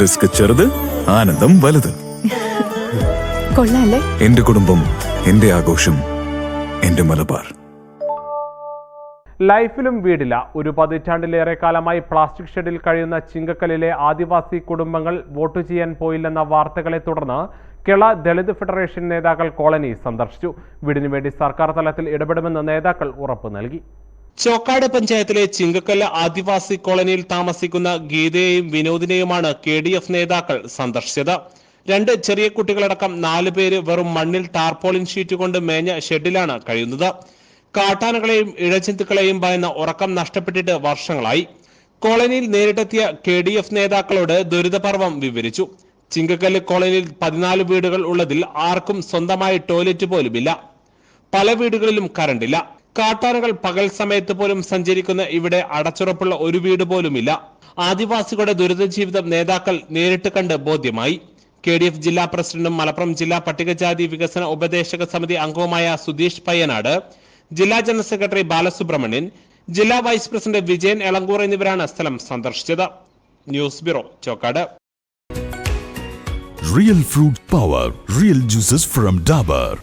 Risk ചെറുത് ആനന്ദം വലുത്. കൊള്ളാല്ലേ? എന്റെ കുടുംബം എന്റെ ആഘോഷം എന്റെ മലബാർ. ലൈഫിലും വീടില്ല. ഒരു പതിറ്റാണ്ടിലേറെ കാലമായി പ്ലാസ്റ്റിക് ഷെഡിൽ കഴിയുന്ന ചിങ്കക്കലിലെ ആദിവാസി കുടുംബങ്ങൾ വോട്ട് ചെയ്യാൻ പോയില്ലെന്ന വാർത്തകളെ തുടർന്ന് കേരള ദളിത് ഫെഡറേഷൻ നേതാക്കൾ കോളനി സന്ദർശിച്ചു. വീടിനു വേണ്ടി സർക്കാർ തലത്തിൽ ഇടപെടുമെന്ന് നേതാക്കൾ ഉറപ്പ് നൽകി. ചോക്കാട് പഞ്ചായത്തിലെ ചിങ്കക്കല്ല ആദിവാസി കോളനിയിൽ താമസിക്കുന്ന ഗീതയെയും വിനോദിനെയുമാണ് കെ ഡി എഫ് നേതാക്കൾ സന്ദർശിച്ചത്. രണ്ട് ചെറിയ കുട്ടികളടക്കം നാല് പേര് വെറും മണ്ണിൽ ടാർപോളിൻ ഷീറ്റ് കൊണ്ട് മേഞ്ഞ ഷെഡിലാണ് കഴിയുന്നത്. കാട്ടാനകളെയും ഇഴജന്തുക്കളെയും ഭയന്ന ഉറക്കം നഷ്ടപ്പെട്ടിട്ട് വർഷങ്ങളായി. കോളനിയിൽ നേരിട്ടെത്തിയ കെ ഡി എഫ് നേതാക്കളോട് ദുരിതപർവം വിവരിച്ചു. ചിങ്കക്കല്ല് കോളനിയിൽ പതിനാല് വീടുകൾ ഉള്ളതിൽ ആർക്കും സ്വന്തമായി ടോയ്ലറ്റ് പോലുമില്ല. പല വീടുകളിലും കറണ്ടില്ല. കാട്ടാനകൾ പകൽ സമയത്ത് പോലും സഞ്ചരിക്കുന്ന ഇവിടെ അടച്ചുറപ്പുള്ള ഒരു വീട് പോലുമില്ല. ആദിവാസികളുടെ ദുരിത ജീവിതം നേതാക്കൾ നേരിട്ട് കണ്ട് ബോധ്യമായി. കെ ഡി എഫ് ജില്ലാ പ്രസിഡന്റും മലപ്പുറം ജില്ലാ പട്ടികജാതി വികസന ഉപദേശക സമിതി അംഗവുമായ സുധീഷ് പയ്യനാട് ജില്ലാ ജനറൽ സെക്രട്ടറി ബാലസുബ്രഹ്മണ്യൻ ജില്ലാ വൈസ് പ്രസിഡന്റ് വിജയൻ എളങ്കൂർ എന്നിവരാണ് സ്ഥലം സന്ദർശിച്ചത്. News bureau Chokkad. Real fruit power real juices from Dabur.